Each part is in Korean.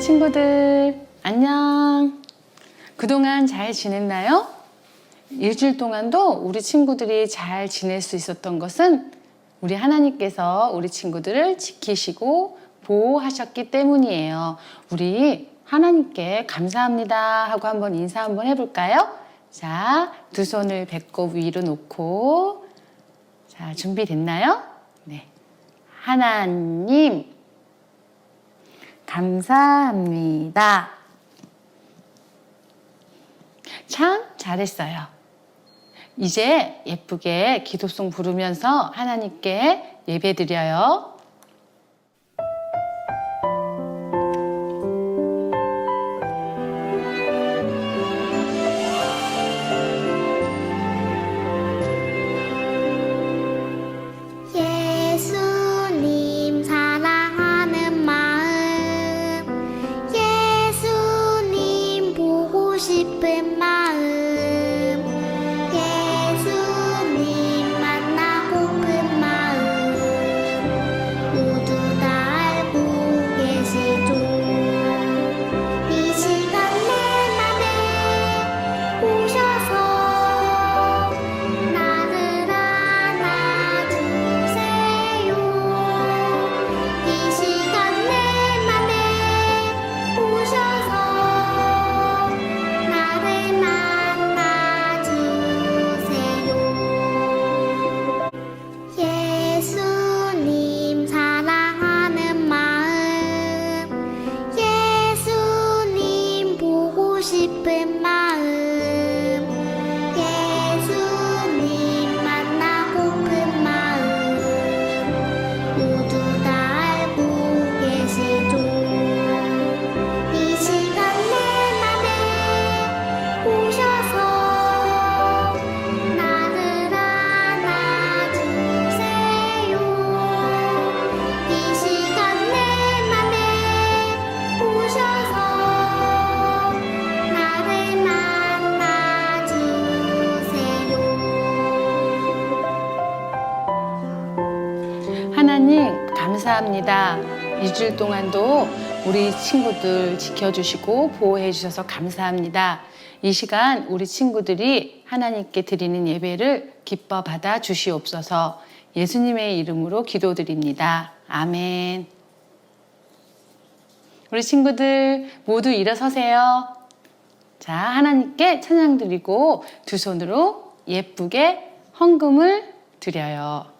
친구들, 안녕. 그동안 잘 지냈나요? 일주일 동안도 우리 친구들이 잘 지낼 수 있었던 것은 우리 하나님께서 우리 친구들을 지키시고 보호하셨기 때문이에요. 우리 하나님께 감사합니다 하고 한번 인사 한번 해볼까요? 자, 두 손을 배꼽 위로 놓고, 자, 준비됐나요? 네. 하나님, 감사합니다. 참 잘했어요. 이제 예쁘게 기도송 부르면서 하나님께 예배 드려요. 감사합니다. 일주일 동안도 우리 친구들 지켜주시고 보호해 주셔서 감사합니다. 이 시간 우리 친구들이 하나님께 드리는 예배를 기뻐 받아 주시옵소서 예수님의 이름으로 기도드립니다. 아멘. 우리 친구들 모두 일어서세요. 자, 하나님께 찬양 드리고 두 손으로 예쁘게 헌금을 드려요.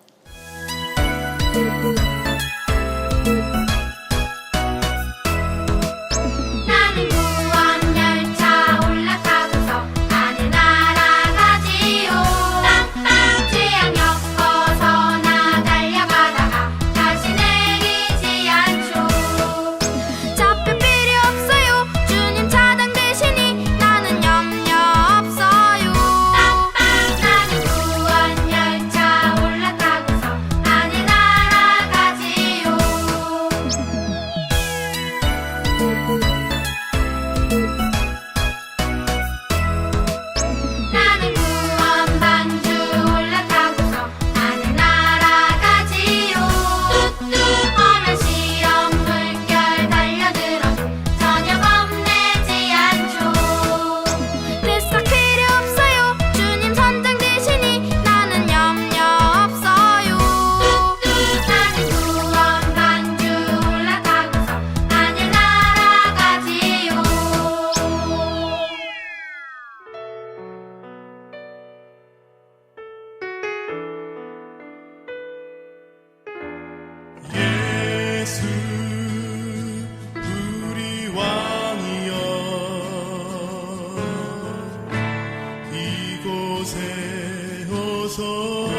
이곳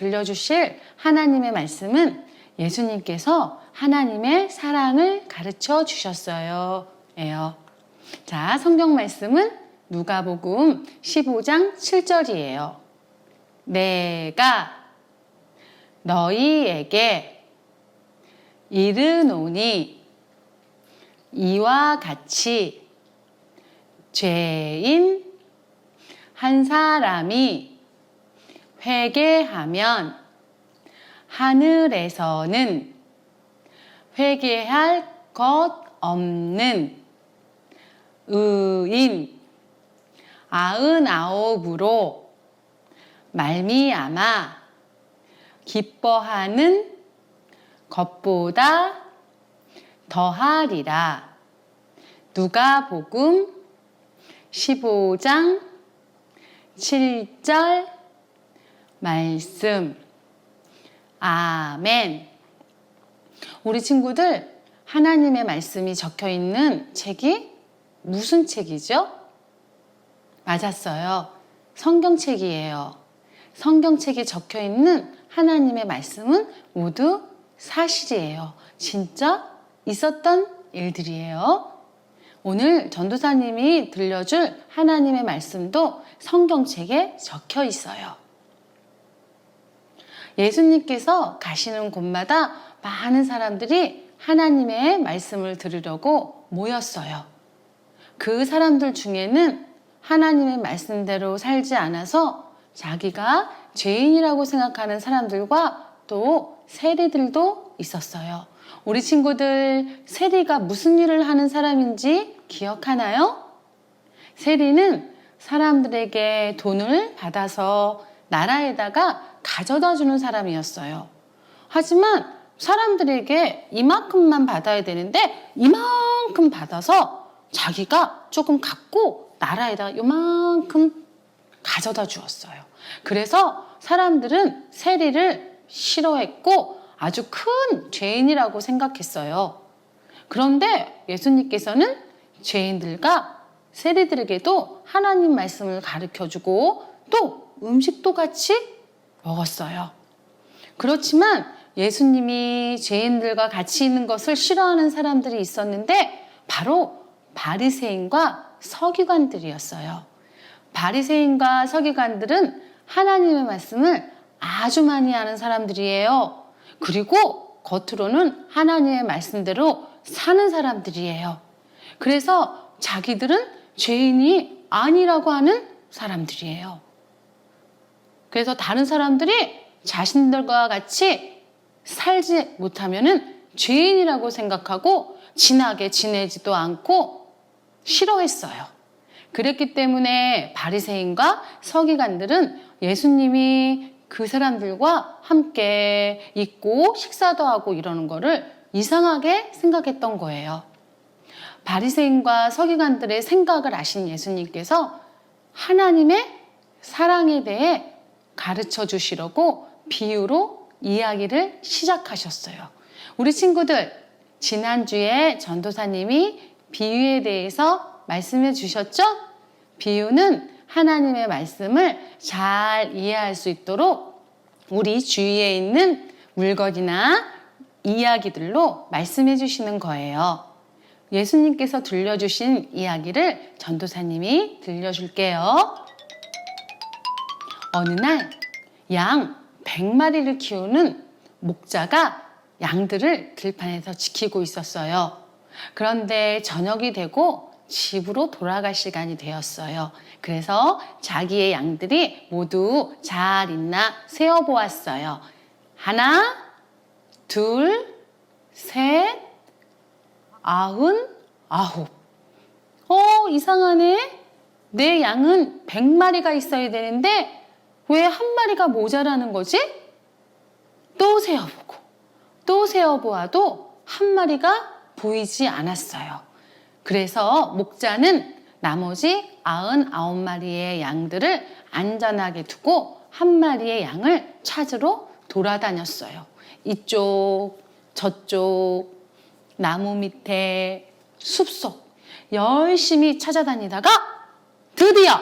들려주실 하나님의 말씀은 예수님께서 하나님의 사랑을 가르쳐 주셨어요. 예요. 자, 성경 말씀은 누가복음 15장 7절이에요. 내가 너희에게 이르노니 이와 같이 죄인 한 사람이 회개하면 하늘에서는 회개할 것 없는 의인 아흔아홉으로 말미암아 기뻐하는 것보다 더하리라. 누가복음 15장 7절 말씀. 아멘. 우리 친구들 하나님의 말씀이 적혀 있는 책이 무슨 책이죠? 맞았어요. 성경책이에요. 성경책에 적혀 있는 하나님의 말씀은 모두 사실이에요. 진짜 있었던 일들이에요. 오늘 전도사님이 들려줄 하나님의 말씀도 성경책에 적혀 있어요. 예수님께서 가시는 곳마다 많은 사람들이 하나님의 말씀을 들으려고 모였어요. 그 사람들 중에는 하나님의 말씀대로 살지 않아서 자기가 죄인이라고 생각하는 사람들과 또 세리들도 있었어요. 우리 친구들 세리가 무슨 일을 하는 사람인지 기억하나요? 세리는 사람들에게 돈을 받아서 나라에다가 가져다 주는 사람이었어요. 하지만 사람들에게 이만큼만 받아야 되는데 이만큼 받아서 자기가 조금 갖고 나라에다 요만큼 가져다 주었어요. 그래서 사람들은 세리를 싫어했고 아주 큰 죄인이라고 생각했어요. 그런데 예수님께서는 죄인들과 세리들에게도 하나님 말씀을 가르쳐 주고 또 음식도 같이 먹었어요. 그렇지만 예수님이 죄인들과 같이 있는 것을 싫어하는 사람들이 있었는데 바로 바리새인과 서기관들이었어요. 바리새인과 서기관들은 하나님의 말씀을 아주 많이 아는 사람들이에요. 그리고 겉으로는 하나님의 말씀대로 사는 사람들이에요. 그래서 자기들은 죄인이 아니라고 하는 사람들이에요. 그래서 다른 사람들이 자신들과 같이 살지 못하면은 죄인이라고 생각하고 진하게 지내지도 않고 싫어했어요. 그랬기 때문에 바리새인과 서기관들은 예수님이 그 사람들과 함께 있고 식사도 하고 이러는 거를 이상하게 생각했던 거예요. 바리새인과 서기관들의 생각을 아신 예수님께서 하나님의 사랑에 대해 가르쳐 주시려고 비유로 이야기를 시작하셨어요. 우리 친구들, 지난주에 전도사님이 비유에 대해서 말씀해 주셨죠? 비유는 하나님의 말씀을 잘 이해할 수 있도록 우리 주위에 있는 물건이나 이야기들로 말씀해 주시는 거예요. 예수님께서 들려주신 이야기를 전도사님이 들려줄게요. 어느 날 양 100마리를 키우는 목자가 양들을 들판에서 지키고 있었어요. 그런데 저녁이 되고 집으로 돌아갈 시간이 되었어요. 그래서 자기의 양들이 모두 잘 있나 세어보았어요. 하나, 둘, 셋, 아흔, 아홉. 어, 이상하네. 내 양은 100마리가 있어야 되는데 왜 한 마리가 모자라는 거지? 또 세어보고 또 세어보아도 한 마리가 보이지 않았어요. 그래서 목자는 나머지 99마리의 양들을 안전하게 두고 한 마리의 양을 찾으러 돌아다녔어요. 이쪽, 저쪽, 나무 밑에, 숲속 열심히 찾아다니다가 드디어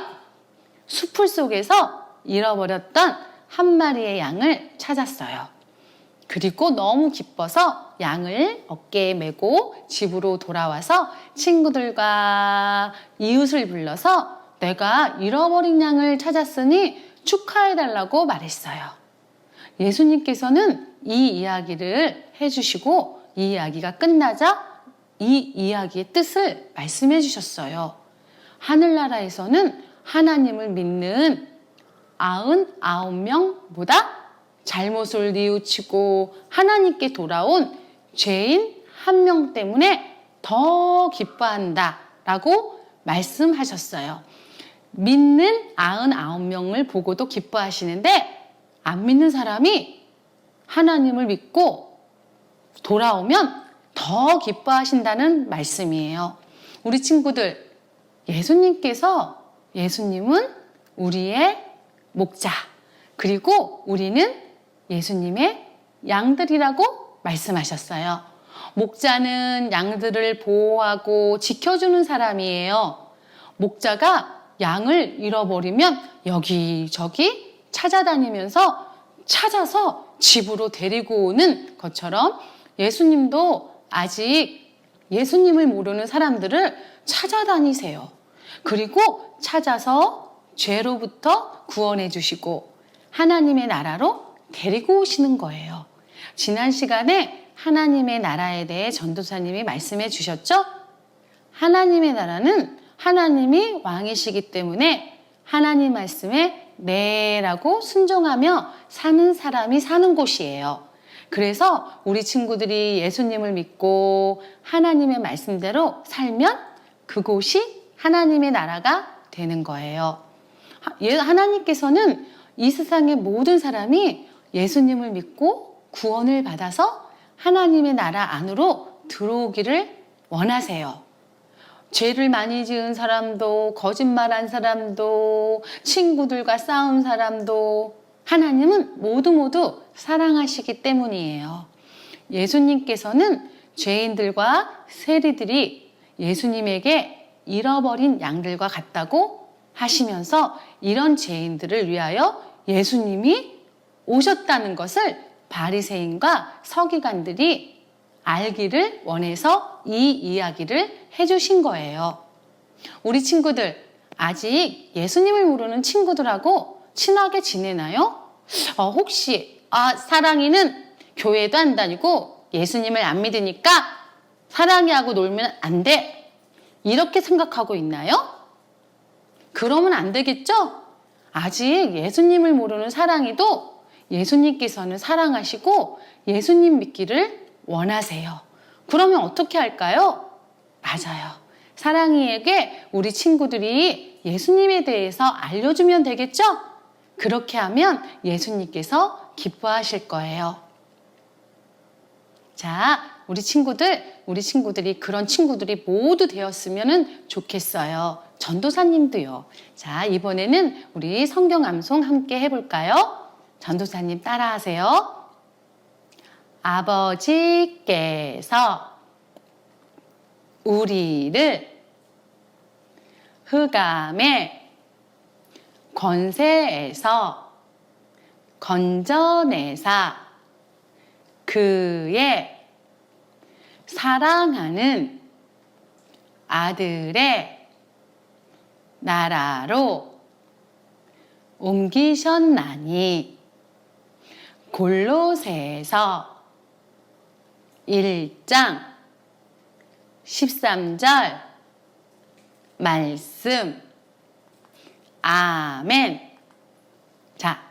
숲풀 속에서 잃어버렸던 한 마리의 양을 찾았어요. 그리고 너무 기뻐서 양을 어깨에 메고 집으로 돌아와서 친구들과 이웃을 불러서 내가 잃어버린 양을 찾았으니 축하해달라고 말했어요. 예수님께서는 이 이야기를 해주시고 이 이야기가 끝나자 이 이야기의 뜻을 말씀해 주셨어요. 하늘나라에서는 하나님을 믿는 아흔 아홉 명보다 잘못을 뉘우치고 하나님께 돌아온 죄인 한 명 때문에 더 기뻐한다 라고 말씀하셨어요. 믿는 아흔 아홉 명을 보고도 기뻐하시는데 안 믿는 사람이 하나님을 믿고 돌아오면 더 기뻐하신다는 말씀이에요. 우리 친구들, 예수님께서 예수님은 우리의 목자, 그리고 우리는 예수님의 양들이라고 말씀하셨어요. 목자는 양들을 보호하고 지켜주는 사람이에요. 목자가 양을 잃어버리면 여기저기 찾아다니면서 찾아서 집으로 데리고 오는 것처럼 예수님도 아직 예수님을 모르는 사람들을 찾아다니세요. 그리고 찾아서 죄로부터 구원해 주시고 하나님의 나라로 데리고 오시는 거예요. 지난 시간에 하나님의 나라에 대해 전도사님이 말씀해 주셨죠? 하나님의 나라는 하나님이 왕이시기 때문에 하나님 말씀에 네라고 순종하며 사는 사람이 사는 곳이에요. 그래서 우리 친구들이 예수님을 믿고 하나님의 말씀대로 살면 그곳이 하나님의 나라가 되는 거예요. 하- 예- 하나님께서는 이 세상의 모든 사람이 예수님을 믿고 구원을 받아서 하나님의 나라 안으로 들어오기를 원하세요. 죄를 많이 지은 사람도, 거짓말한 사람도, 친구들과 싸운 사람도, 하나님은 모두 모두 사랑하시기 때문이에요. 예수님께서는 죄인들과 세리들이 예수님에게 잃어버린 양들과 같다고 하시면서 이런 죄인들을 위하여 예수님이 오셨다는 것을 바리새인과 서기관들이 알기를 원해서 이 이야기를 해주신 거예요. 우리 친구들 아직 예수님을 모르는 친구들하고 친하게 지내나요? 어, 혹시 아 사랑이는 교회도 안 다니고 예수님을 안 믿으니까 사랑이하고 놀면 안 돼. 이렇게 생각하고 있나요? 그러면 안 되겠죠? 아직 예수님을 모르는 사랑이도 예수님께서는 사랑하시고 예수님 믿기를 원하세요. 그러면 어떻게 할까요? 맞아요. 사랑이에게 우리 친구들이 예수님에 대해서 알려주면 되겠죠? 그렇게 하면 예수님께서 기뻐하실 거예요. 자, 우리 친구들, 우리 친구들이 그런 친구들이 모두 되었으면 좋겠어요. 전도사님도요. 자, 이번에는 우리 성경 암송 함께 해볼까요? 전도사님 따라하세요. 아버지께서 우리를 흑암의 권세에서 건져내사 그의 사랑하는 아들의 나라로 옮기셨나니? 골로새에서 1장 13절 말씀. 아멘. 자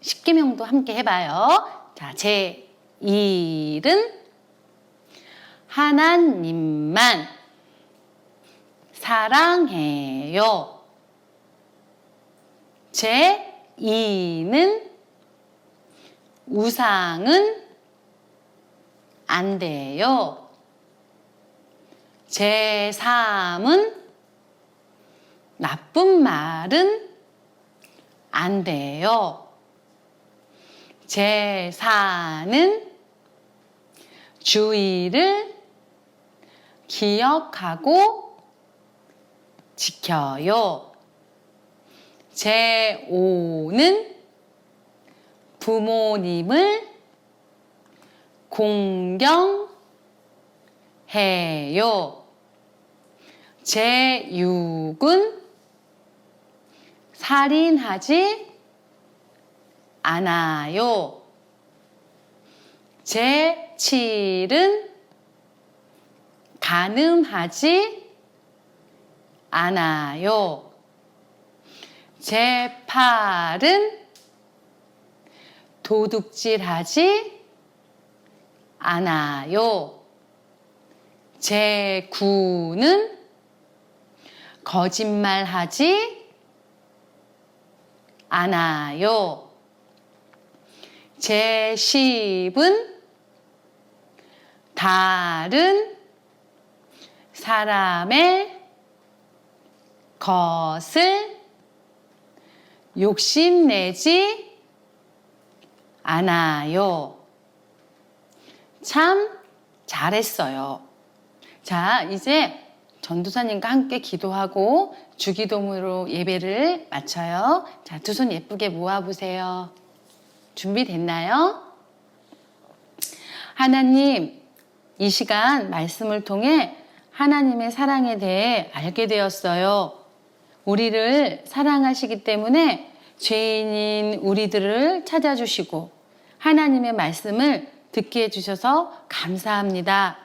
십계명도 함께 해봐요. 자제 일은 하나님만 사랑해요 제 이는 우상은 안 돼요. 제 3은 나쁜 말은 안 돼요. 제 4는 주의를 기억하고 지켜요. 제 5는 부모님을 공경해요. 제 6은 살인하지 않아요. 제 7은 가늠하지 않아요. 제 팔은 도둑질하지 않아요. 제 구는 거짓말하지 않아요. 제 십은 다른 사람의 것을 욕심내지 않아요. 참 잘했어요. 자, 이제 전도사님과 함께 기도하고 주기도문으로 예배를 마쳐요. 자, 두 손 예쁘게 모아보세요. 준비됐나요? 하나님, 이 시간 말씀을 통해 하나님의 사랑에 대해 알게 되었어요. 우리를 사랑하시기 때문에 죄인인 우리들을 찾아주시고 하나님의 말씀을 듣게 해주셔서 감사합니다.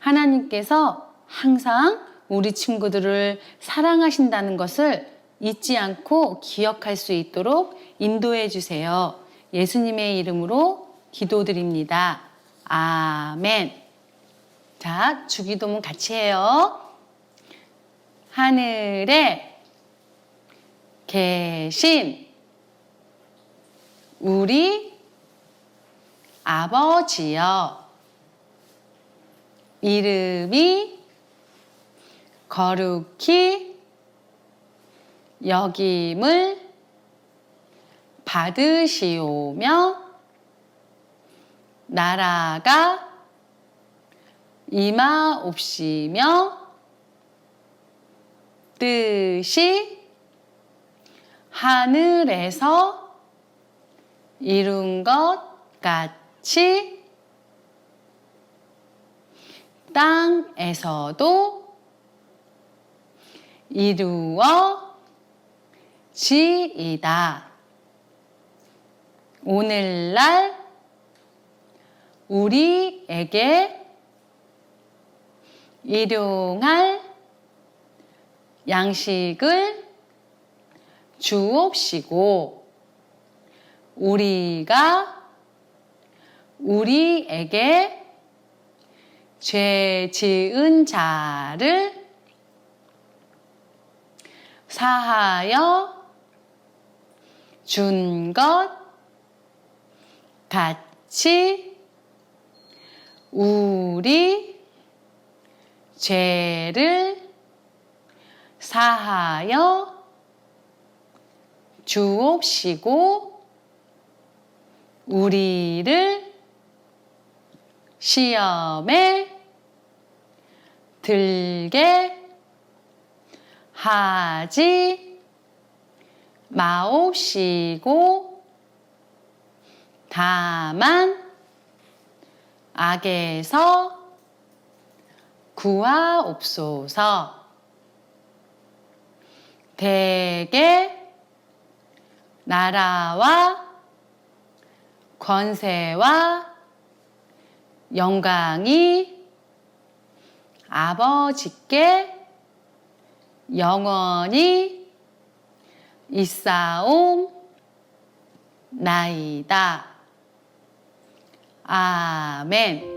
하나님께서 항상 우리 친구들을 사랑하신다는 것을 잊지 않고 기억할 수 있도록 인도해 주세요. 예수님의 이름으로 기도드립니다. 아멘. 자, 주기도문 같이 해요. 하늘에 계신 우리 아버지여. 이름이 거룩히 여김을 받으시오며 나라가 임하옵시며 뜻이 하늘에서 이룬 것 같이 땅에서도 이루어지이다. 오늘날 우리에게 일용할 양식을 주옵시고 우리가 우리에게 죄 지은 자를 사하여 준 것 같이 우리 죄를 사하여 주옵시고 우리를 시험에 들게 하지 마옵시고 다만 악에서 구하옵소서. 대개 나라와 권세와 영광이 아버지께 영원히 있사옴 나이다. 아멘.